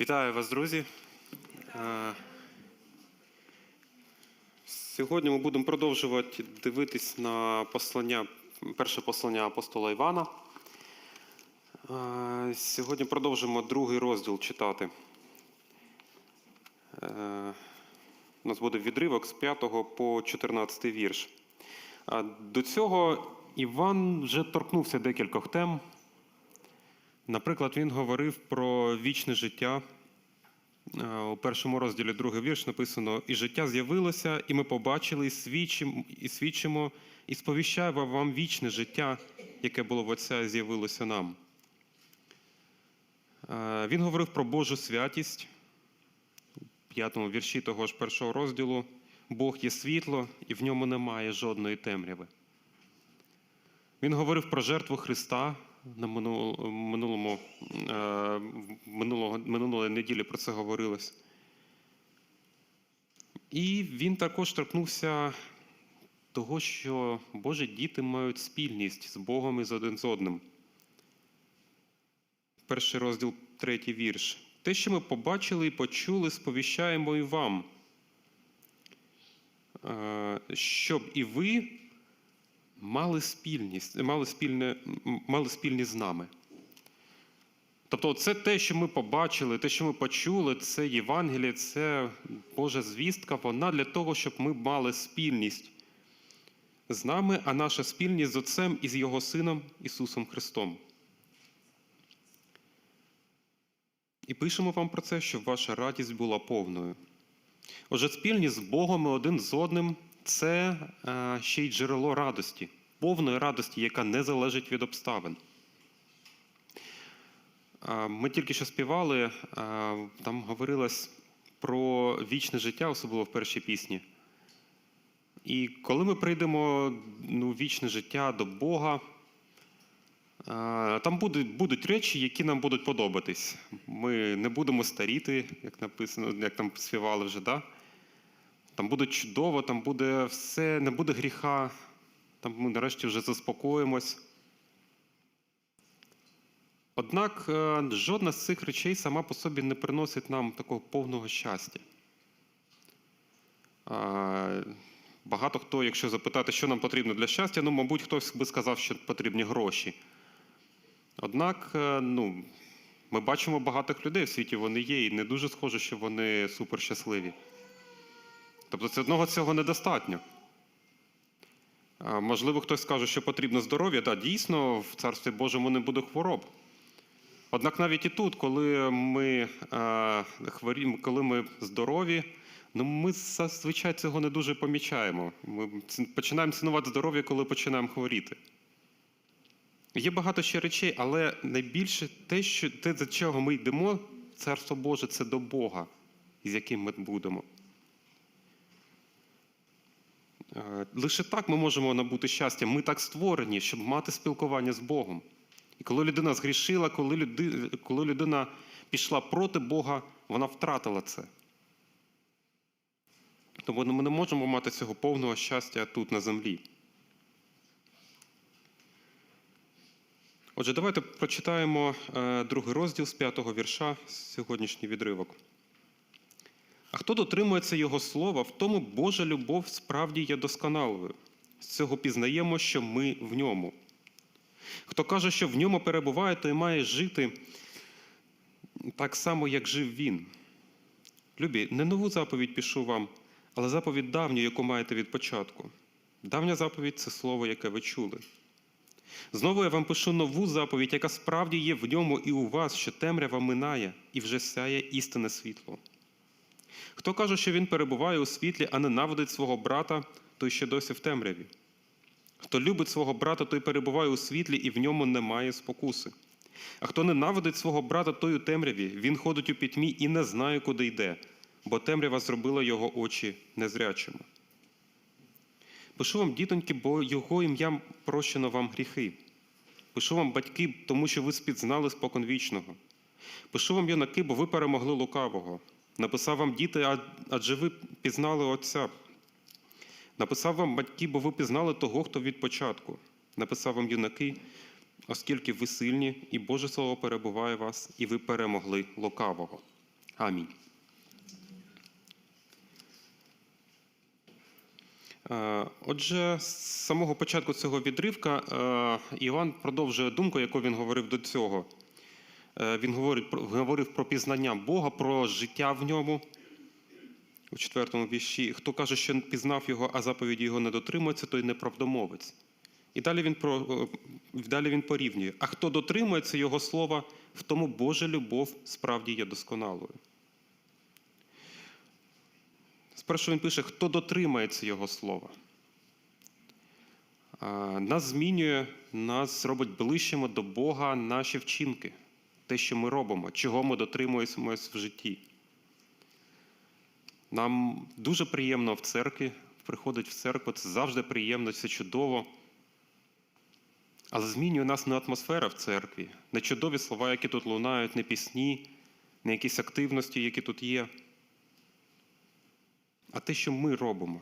Вітаю вас, друзі. Е, Сьогодні ми будемо продовжувати дивитись на послання, перше послання апостола Івана. Е, Сьогодні продовжимо другий розділ читати. Е, У нас буде відривок з 5 по 14 вірш. До цього Іван вже торкнувся декількох тем. Наприклад, він говорив про вічне життя. Е, У першому розділі другий вірш написано: І життя з'явилося, і ми побачили, і свідчимо, і свідчимо, і сповіщаємо вам вічне життя, яке було в Отця і з'явилося нам. Е, Він говорив про Божу святість. У п'ятому вірші того ж першого розділу Бог є світло, і в ньому немає жодної темряви. Він говорив про жертву Христа на минул- минулому, е, минулого, минулої неділі про це говорилось. І він також торкнувся того, що Божі діти мають спільність з Богом і з один з одним. Перший розділ, третій вірш. Те, що ми побачили і почули, сповіщаємо і вам, е, щоб і ви мали спільність, мали, спільне, мали спільність з нами. Тобто, це те, що ми побачили, те, що ми почули, це Євангеліє, це Божа звістка, вона для того, щоб ми мали спільність з нами, а наша спільність з Отцем і з Його Сином Ісусом Христом. І пишемо вам про це, щоб ваша радість була повною. Отже, спільність з Богом і один з одним це е, ще й джерело радості, повної радості, яка не залежить від обставин. Е, Ми тільки що співали, е, там говорилось про вічне життя, особливо в першій пісні. І коли ми прийдемо ну, вічне життя до Бога, там будуть, будуть речі, які нам будуть подобатись. Ми не будемо старіти, як написано, як там співали вже. Да? Там буде чудово, там буде все, не буде гріха, там ми нарешті вже заспокоїмось. Однак е, жодна з цих речей сама по собі не приносить нам такого повного щастя. Е, Багато хто, якщо запитати, що нам потрібно для щастя, ну, мабуть, хтось би сказав, що потрібні гроші. Однак, е, ну, ми бачимо багатих людей в світі, вони є, і не дуже схоже, що вони суперщасливі. Тобто це одного цього недостатньо. Можливо, хтось скаже, що потрібно здоров'я. Так, дійсно, в Царстві Божому не буде хвороб. Однак навіть і тут, коли ми е, хворі, коли ми здорові, ну ми зазвичай цього не дуже помічаємо. Ми починаємо цінувати здоров'я, коли починаємо хворіти. Є багато ще речей, але найбільше те, що те, за чого ми йдемо, Царство Боже, це до Бога, з яким ми будемо. Е, Лише так ми можемо набути щастя. Ми так створені, щоб мати спілкування з Богом. І коли людина згрішила, коли людина, коли людина пішла проти Бога, вона втратила це. Тому ми не можемо мати цього повного щастя тут, на землі. Отже, давайте прочитаємо е, другий розділ з п'ятого вірша, сьогоднішній відривок. А хто дотримується Його слова, в тому Божа любов справді є досконалою. З цього пізнаємо, що ми в ньому. Хто каже, що в ньому перебуває, той має жити так само, як жив він. Любі, не нову заповідь пишу вам, але заповідь давню, яку маєте від початку. Давня заповідь це слово, яке ви чули. Знову я вам пишу нову заповідь, яка справді є в ньому і у вас, що темрява минає, і вже сяє істинне світло. Хто каже, що він перебуває у світлі, а ненавидить свого брата, той ще досі в темряві. Хто любить свого брата, той перебуває у світлі, і в ньому немає спокуси. А хто ненавидить свого брата, той у темряві, він ходить у пітьмі і не знає, куди йде, бо темрява зробила його очі незрячими. Пишу вам, дітоньки, бо його ім'ям прощено вам гріхи. Пишу вам, батьки, тому що ви спідзнали спокон вічного. Пишу вам, юнаки, бо ви перемогли лукавого. Написав вам діти, адже ви пізнали Отця. Написав вам батьки, бо ви пізнали того, хто від початку. Написав вам юнаки, оскільки ви сильні, і Боже Слово перебуває вас, і ви перемогли лукавого. Амінь. Е, Отже, з самого початку цього відривка е, Іван продовжує думку, яку він говорив до цього. Е, Він говорить говорив про пізнання Бога, про життя в ньому. У четвертому вірші, хто каже, що пізнав його, а заповіді його не дотримується, той неправдомовець. І далі він, про, е, далі він порівнює. А хто дотримується його слова, в тому Божа любов справді є досконалою. Спершу він пише, хто дотримається його слова. Нас змінює, нас робить ближчими до Бога наші вчинки, те, що ми робимо, чого ми дотримуємось в житті. Нам дуже приємно в церкві, приходить в церкву, це завжди приємно, це чудово. Але змінює нас не атмосфера в церкві, не чудові слова, які тут лунають, не пісні, не якісь активності, які тут є, а те, що ми робимо.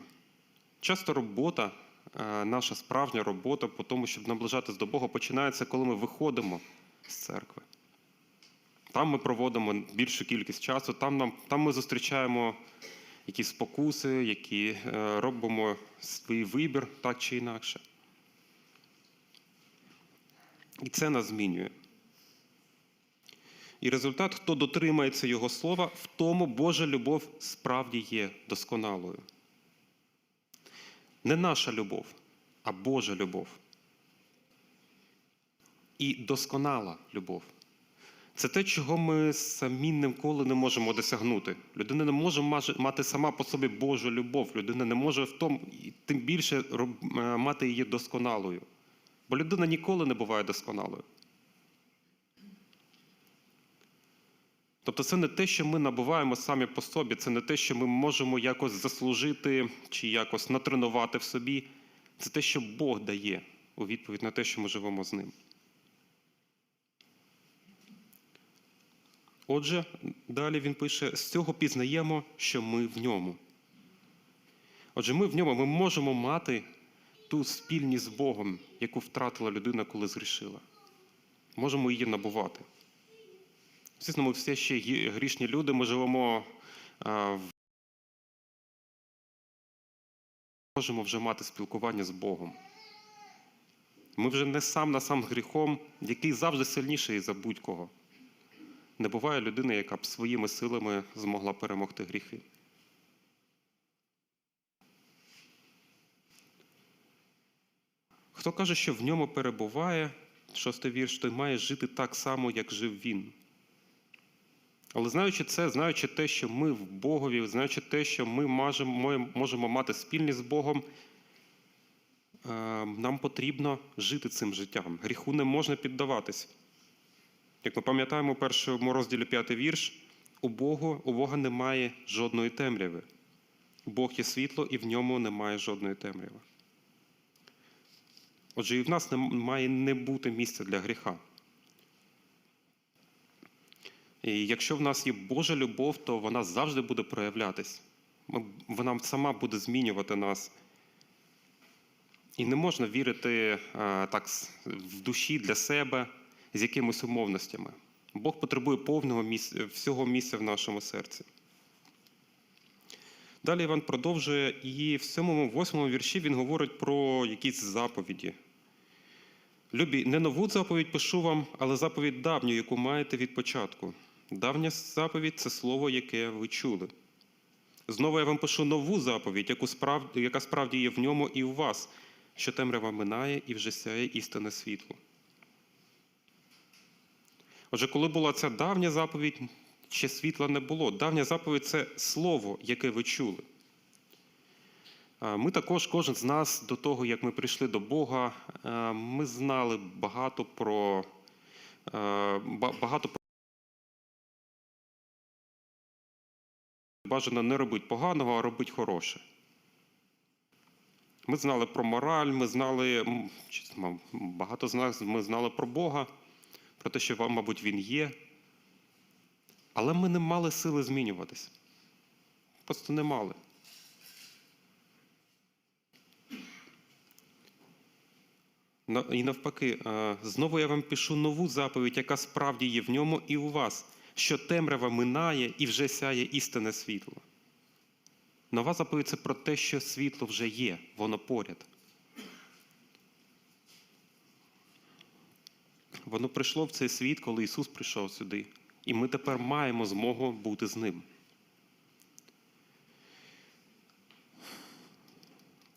Часто робота, е, наша справжня робота по тому, щоб наближатись до Бога, починається, коли ми виходимо з церкви. Там ми проводимо більшу кількість часу, там, нам, там ми зустрічаємо якісь спокуси, які е, робимо свій вибір так чи інакше. І це нас змінює. І результат, хто дотримається Його слова, в тому Божа любов справді є досконалою. Не наша любов, а Божа любов. І досконала любов. Це те, чого ми самі ніколи не можемо досягнути. Людина не може мати сама по собі Божу любов. Людина не може в тому, тим більше е, мати її досконалою. Бо людина ніколи не буває досконалою. Тобто це не те, що ми набуваємо самі по собі, це не те, що ми можемо якось заслужити чи якось натренувати в собі. Це те, що Бог дає у відповідь на те, що ми живемо з ним. Отже, далі він пише: з цього пізнаємо, що ми в ньому. Отже, ми в ньому ми можемо мати ту спільність з Богом, яку втратила людина, коли згрішила. Можемо її набувати. Звісно, ми все ще грішні люди, ми живемо в. Можемо вже мати спілкування з Богом. Ми вже не сам на сам гріхом, який завжди сильніший за будь-кого. Не буває людини, яка б своїми силами змогла перемогти гріхи. Хто каже, що в ньому перебуває, шостий вірш, той має жити так само, як жив він. Але знаючи це, знаючи те, що ми в Богові, знаючи те, що ми можемо, мати спільність з Богом, е, нам потрібно жити цим життям. Гріху не можна піддаватись. Як ми пам'ятаємо у першому розділі п'ятий вірш, у Богу, у Бога немає жодної темряви. Бог є світло, і в ньому немає жодної темряви. Отже, і в нас має не бути місця для гріха. І якщо в нас є Божа любов, то вона завжди буде проявлятись. Вона сама буде змінювати нас. І не можна вірити е, так в душі для себе з якимись умовностями. Бог потребує повного місця, всього місця в нашому серці. Далі Іван продовжує, і в сьомому, восьмому вірші він говорить про якісь заповіді. Любі, не нову заповідь пишу вам, але заповідь давню, яку маєте від початку. Давня заповідь це слово, яке ви чули. Знову я вам пишу нову заповідь, яку справді, яка справді є в ньому і у вас, що темрява минає і вже сяє істинне світло. Отже, коли була ця давня заповідь, ще світла не було. Давня заповідь це слово, яке ви чули. Ми також, кожен з нас, до того, як ми прийшли до Бога, ми знали багато про ба- багато про бажано не робити поганого, а робити хороше. Ми знали про мораль, ми знали, багато з нас ми знали про Бога, про те, що вам, мабуть, Він є. Але ми не мали сили змінюватись. Просто не мали. І навпаки, е, знову я вам пишу нову заповідь, яка справді є в ньому і у вас, що темрява минає і вже сяє істинне світло. Нова заповідь це про те, що світло вже є, воно поряд. Воно прийшло в цей світ, коли Ісус прийшов сюди, і ми тепер маємо змогу бути з ним.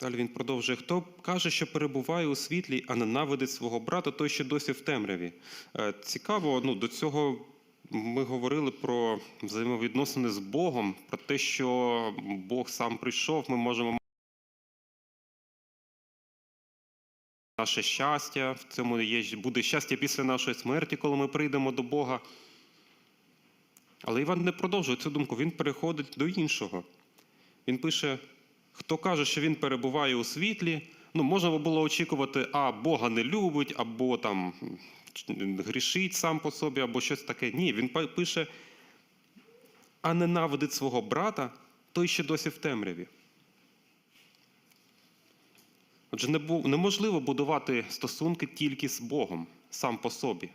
Далі він продовжує: хто каже, що перебуває у світлі, а ненавидить свого брата, той ще досі в темряві. Е, Цікаво, ну, до цього ми говорили про взаємовідносини з Богом, про те, що Бог сам прийшов, ми можемо наше щастя, в цьому є, буде щастя після нашої смерті, коли ми прийдемо до Бога. Але Іван не продовжує цю думку, він переходить до іншого. Він пише: хто каже, що він перебуває у світлі, ну, можна було очікувати, а Бога не любить, або там грішить сам по собі, або щось таке. Ні, він пише, а ненавидить свого брата, той ще досі в темряві. Отже, неможливо будувати стосунки тільки з Богом сам по собі.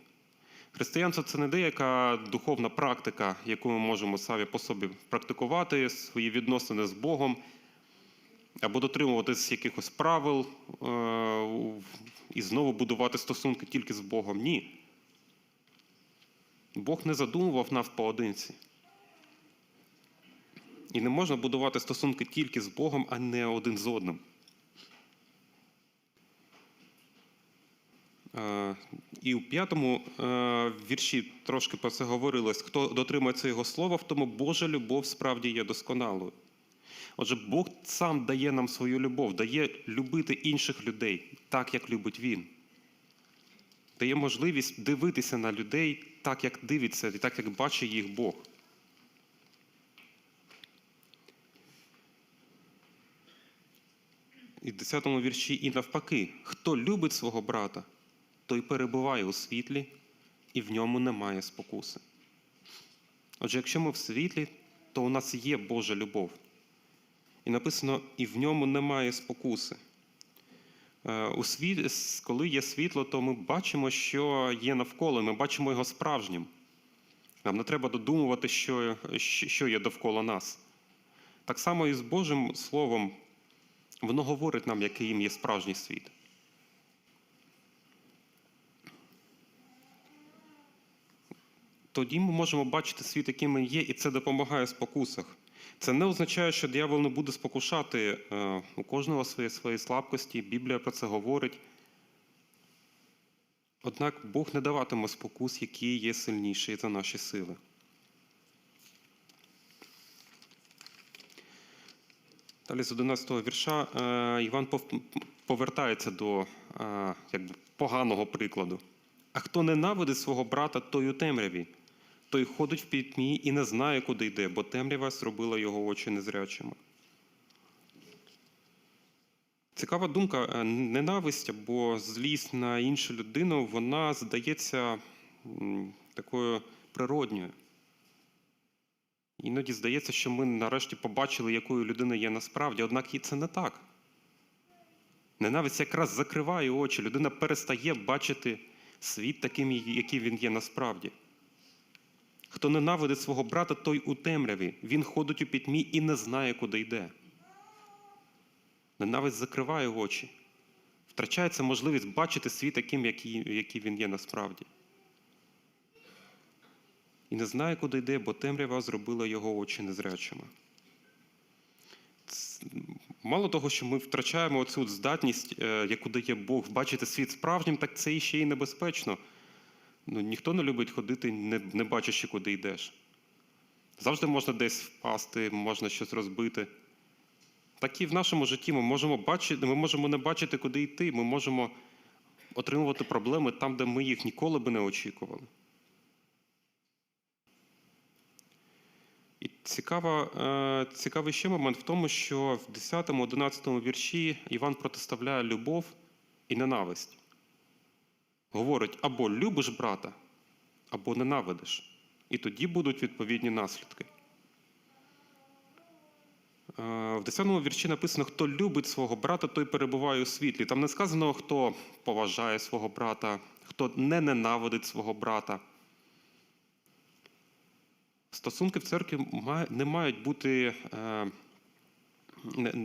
Християнство це не деяка духовна практика, яку ми можемо самі по собі практикувати, свої відносини з Богом, або дотримуватись якихось правил е, і знову будувати стосунки тільки з Богом. Ні. Бог не задумував нас поодинці. І не можна будувати стосунки тільки з Богом, а не один з одним. І у п'ятому е, вірші трошки про це говорилось. Хто дотримується його слова, в тому Божа любов справді є досконалою. Отже, Бог сам дає нам свою любов, дає любити інших людей так, як любить Він. Дає можливість дивитися на людей так, як дивиться, і так, як бачить їх Бог. І в 10 вірші і навпаки, хто любить свого брата, той перебуває у світлі, і в ньому немає спокуси. Отже, якщо ми в світлі, то у нас є Божа любов. І написано, і в ньому немає спокуси. Е, У світ... Коли є світло, то ми бачимо, що є навколо, ми бачимо його справжнім. Нам не треба додумувати, що, що є довкола нас. Так само і з Божим Словом, воно говорить нам, яким є справжній світ. Тоді ми можемо бачити світ, яким він є, і це допомагає в спокусах. Це не означає, що диявол не буде спокушати е, у кожного свої, свої слабкості. Біблія про це говорить. Однак Бог не даватиме спокус, які є сильніші за наші сили. Далі з 11 вірша е, Іван повертається до е, якби, поганого прикладу. А хто ненавидить свого брата, той у темряві, той ходить в пітьмі і не знає, куди йде, бо темрява зробила його очі незрячими. Цікава думка, е, ненависть або злість на іншу людину, вона здається такою природньою. Іноді здається, що ми нарешті побачили, якою людина є насправді, однак і це не так. Ненависть якраз закриває очі, людина перестає бачити світ таким, який він є насправді. Хто ненавидить свого брата, той у темряві, він ходить у пітьмі і не знає, куди йде. Ненависть закриває очі, втрачається можливість бачити світ таким, який, він є насправді. І не знає, куди йде, бо темрява зробила його очі незрячими. Мало того, що ми втрачаємо цю здатність, е, яку дає Бог, бачити світ справжнім, так це іще й небезпечно. Ну, ніхто не любить ходити, не, не бачачи, куди йдеш. Завжди можна десь впасти, можна щось розбити. Так і в нашому житті ми можемо бачити, ми можемо не бачити, куди йти. Ми можемо отримувати проблеми там, де ми їх ніколи би не очікували. І цікава, е, цікавий ще момент в тому, що в 10-11 вірші Іван протиставляє любов і ненависть. Говорить, або любиш брата, або ненавидиш. І тоді будуть відповідні наслідки. Е, В 10 вірші написано, хто любить свого брата, той перебуває у світлі. Там не сказано, хто поважає свого брата, хто не ненавидить свого брата. Стосунки в церкві не мають бути, е,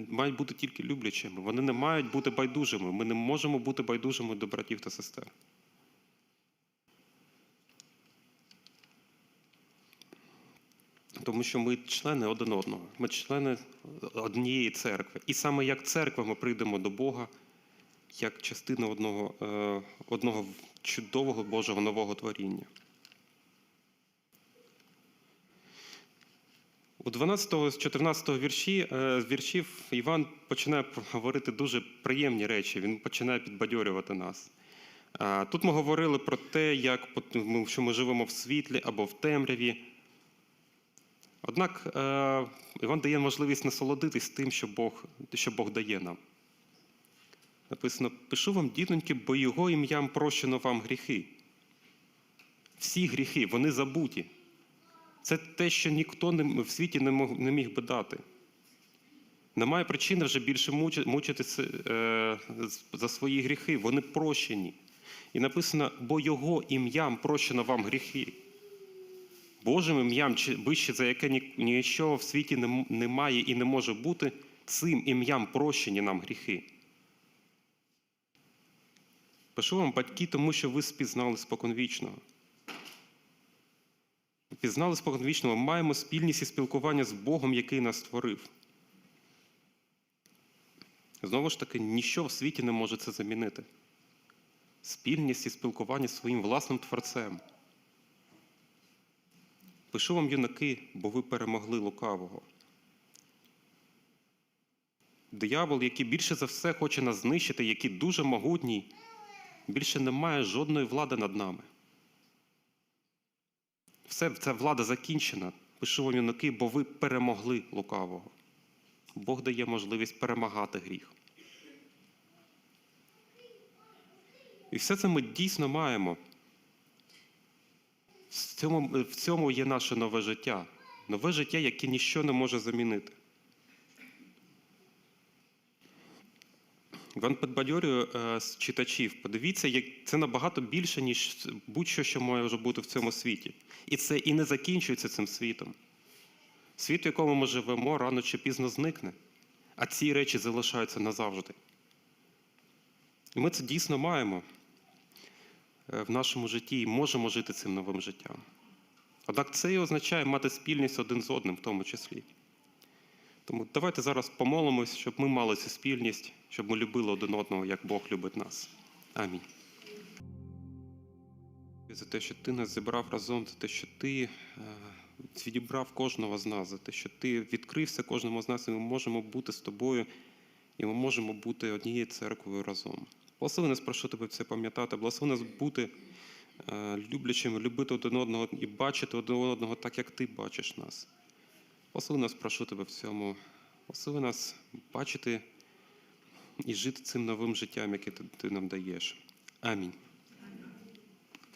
мають бути тільки люблячими. Вони не мають бути байдужими. Ми не можемо бути байдужими до братів та сестер. Тому що ми члени один одного, ми члени однієї церкви. І саме як церква ми прийдемо до Бога як частина одного, е, одного чудового Божого нового творіння. У 12 з 14 вірші, е, віршів Іван починає говорити дуже приємні речі, він починає підбадьорювати нас. Тут ми говорили про те, як що ми живемо в світлі або в темряві. Однак е, Іван дає можливість насолодитись тим, що Бог, що Бог дає нам. Написано: пишу вам, дітоньки, бо його ім'ям прощено вам гріхи. Всі гріхи, вони забуті. Це те, що ніхто в світі не міг би дати. Немає причини вже більше мучитися е, за свої гріхи. Вони прощені. І написано, бо його ім'ям прощено вам гріхи. Божим ім'ям, вище за яке нічого в світі немає і не може бути, цим ім'ям прощені нам гріхи. Пишу вам, батьки, тому що ви спізнали споконвічного. Пізнали споконвічного, маємо спільність і спілкування з Богом, який нас створив. Знову ж таки, ніщо в світі не може це замінити. Спільність і спілкування з своїм власним творцем. Пишу вам, юнаки, бо ви перемогли лукавого. Диявол, який більше за все хоче нас знищити, який дуже могутній, більше не має жодної влади над нами. Все, ця влада закінчена. Пишу вам, юнаки, бо ви перемогли лукавого. Бог дає можливість перемагати гріх. І все це ми дійсно маємо. В цьому, в цьому є наше нове життя. Нове життя, яке ніщо не може замінити. Іван підбадьорює е, читачів. Подивіться, як це набагато більше, ніж будь-що, що може бути в цьому світі. І це і не закінчується цим світом. Світ, в якому ми живемо, рано чи пізно зникне, а ці речі залишаються назавжди. І ми це дійсно маємо в нашому житті і можемо жити цим новим життям. Однак це і означає мати спільність один з одним, в тому числі. Тому давайте зараз помолимось, щоб ми мали цю спільність, щоб ми любили один одного, як Бог любить нас. Амінь. За те, що ти нас зібрав разом, за те, що ти е, відібрав кожного з нас, за те, що ти відкрився кожному з нас, і ми можемо бути з тобою, і ми можемо бути однією церквою разом. Благослови нас, прошу тебе це пам'ятати, благослови нас бути е, люблячими, любити один одного і бачити один одного так, як ти бачиш нас. Благослови нас, прошу тебе в цьому. Благослови нас бачити і жити цим новим життям, яке ти, ти нам даєш. Амінь.